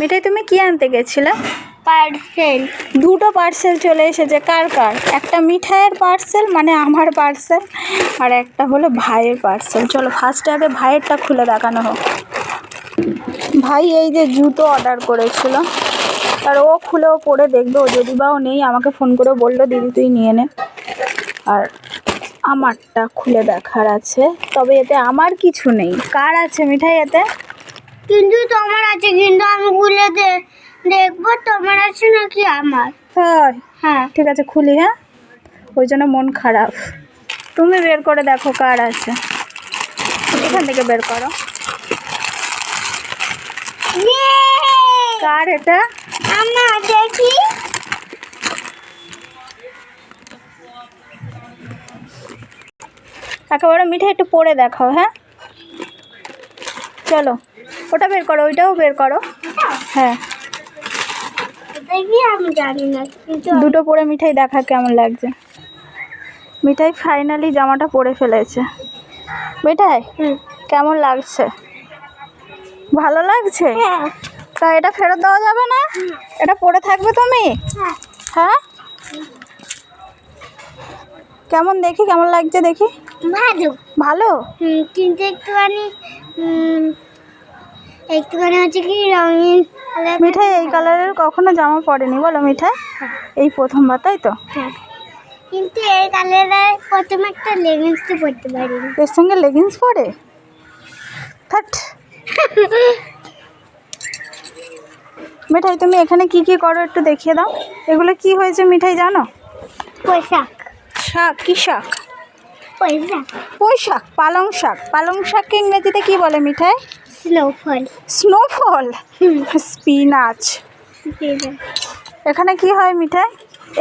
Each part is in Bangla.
মিঠাই তুমি কি আনতে গেছিলে? পার্সেল। দুটো পার্সেল চলে এসেছে কার কার? একটা মিঠাইয়ের পার্সেল মানে আমার পার্সেল আর একটা হলো ভাইয়ের পার্সেল। চলো ফার্স্টে আগে ভাইয়েরটা খুলে দেখানো হোক। ভাই এই যে জুতো অর্ডার করেছিল আর ও খুলেও পরে দেখবে ও যদি বা ও নেই আমাকে ফোন করে বলল দিদি তুই নিয়ে নে। আর আমারটা খুলে দেখার আছে তবে এতে আমার কিছু নেই। কার আছে মিঠাই এতে? কিন্তু তোমার আছে কিন্তু আমি খুলে দে দেখব তোমার আছে নাকি আমার। তাই হ্যাঁ। ঠিক আছে খুলি হ্যাঁ? ওই জন্য মন খারাপ। তুমি বের করে দেখো কার আছে। এখান থেকে বের করো। কার এটা? আমার দেখি। একেবারে মিঠাই একটু পরে দেখাও হ্যাঁ? চলো। ওটা বের করো ওইটাও বের করো। হ্যাঁ। দুটো পরে মিঠাই দেখা কেমন লাগছে। মিঠাই ফাইনালি জামাটা পরে ফেলেছে। মিঠাই কেমন লাগছে? ভালো লাগছে? হ্যাঁ। তা এটা ফেরত দেওয়া যাবে না? এটা পরে থাকবে তুমি? হ্যাঁ। হ্যাঁ? কেমন দেখি কেমন লাগছে দেখি? ভালো। ভালো? কিন্তু একটুখানি একটুখানি হচ্ছে কি রঙিন কালার মিঠাই এই কালারের কখনো জামা পরেনি বলো মিঠাই। এই প্রথমবার তাই তো? হ্যাঁ। কিন্তু এই কালারের প্রথমে একটা লেগিংস তো পরতে পারিনি। এর সঙ্গে লেগিংস পরে? থাট মিঠাই তুমি এখানে কি কি করো একটু দেখিয়ে দাও। এগুলো কি হয়েছে মিঠাই জানো? পোশাক। শাক কি শাক? পুঁই শাক পালং শাক। পালং শাককে ইংরেজিতে কি বলে মিঠাই? স্নোফল স্নোফল স্পিনাচ এখানে কি হয় মিঠাই?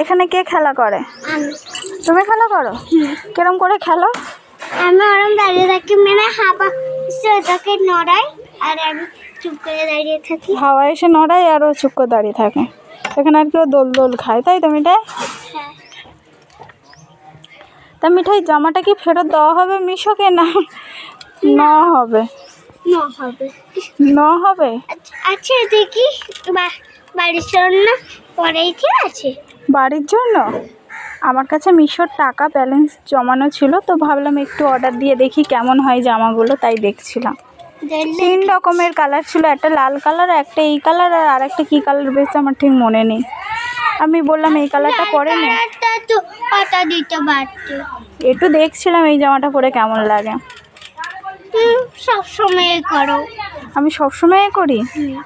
এখানে কে খেলা করে? তুমি খেলা করো? কিরম করে খেলো? আমি ওরম দাঁড়িয়ে থাকি মানে হাবা ওটাকে নড়াই আর আমি চুপ করে দাঁড়িয়ে থাকি। হাওয়া এসে নড়ায় আর ও চুপ করে দাঁড়িয়ে থাকে। এখানে আর কেউ দোল দোল খায় তাই তো মিঠাই? তা মিঠাই জামাটা কি ফেরত দেওয়া হবে মিশোকে না? ন। হবে। ন হবে। ন হবে? আচ্ছা- আচ্ছা দেখি। বাড়ির জন্য পরেই ঠিক আছে। বাড়ির জন্য? আমার কাছে মিশোর টাকা ব্যালেন্স জমানো ছিল তো ভাবলাম একটু অর্ডার দিয়ে দেখি কেমন হয় জামাগুলো তাই দেখছিলাম। তিন রকমের কালার ছিল একটা লাল কালার একটা এই কালার আর আরেকটা কী কালার বেশ আমার ঠিক মনে নেই। আমি বললাম এই কালারটা পরে নে। কালারটা তো পাতা দিতে পারতো। একটু দেখছিলাম এই জামাটা পরে কেমন লাগে। সবসময় করো। আমি সবসময় করি?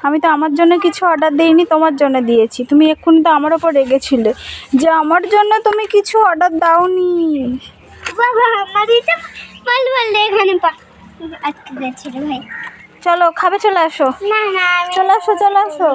আমি তো আমার জন্য কিছু অর্ডার দিইনি তোমার জন্য দিয়েছি। তুমি এক্ষুনি তো আমার ওপর রেগেছিলে। যে আমার জন্য তুমি কিছু অর্ডার দাওনি। বাবা আমার এটা বল বল এখানে পা গেছিল ভাই। চলো খাবে চলে আসো। না না চলে আসো চলে আসো।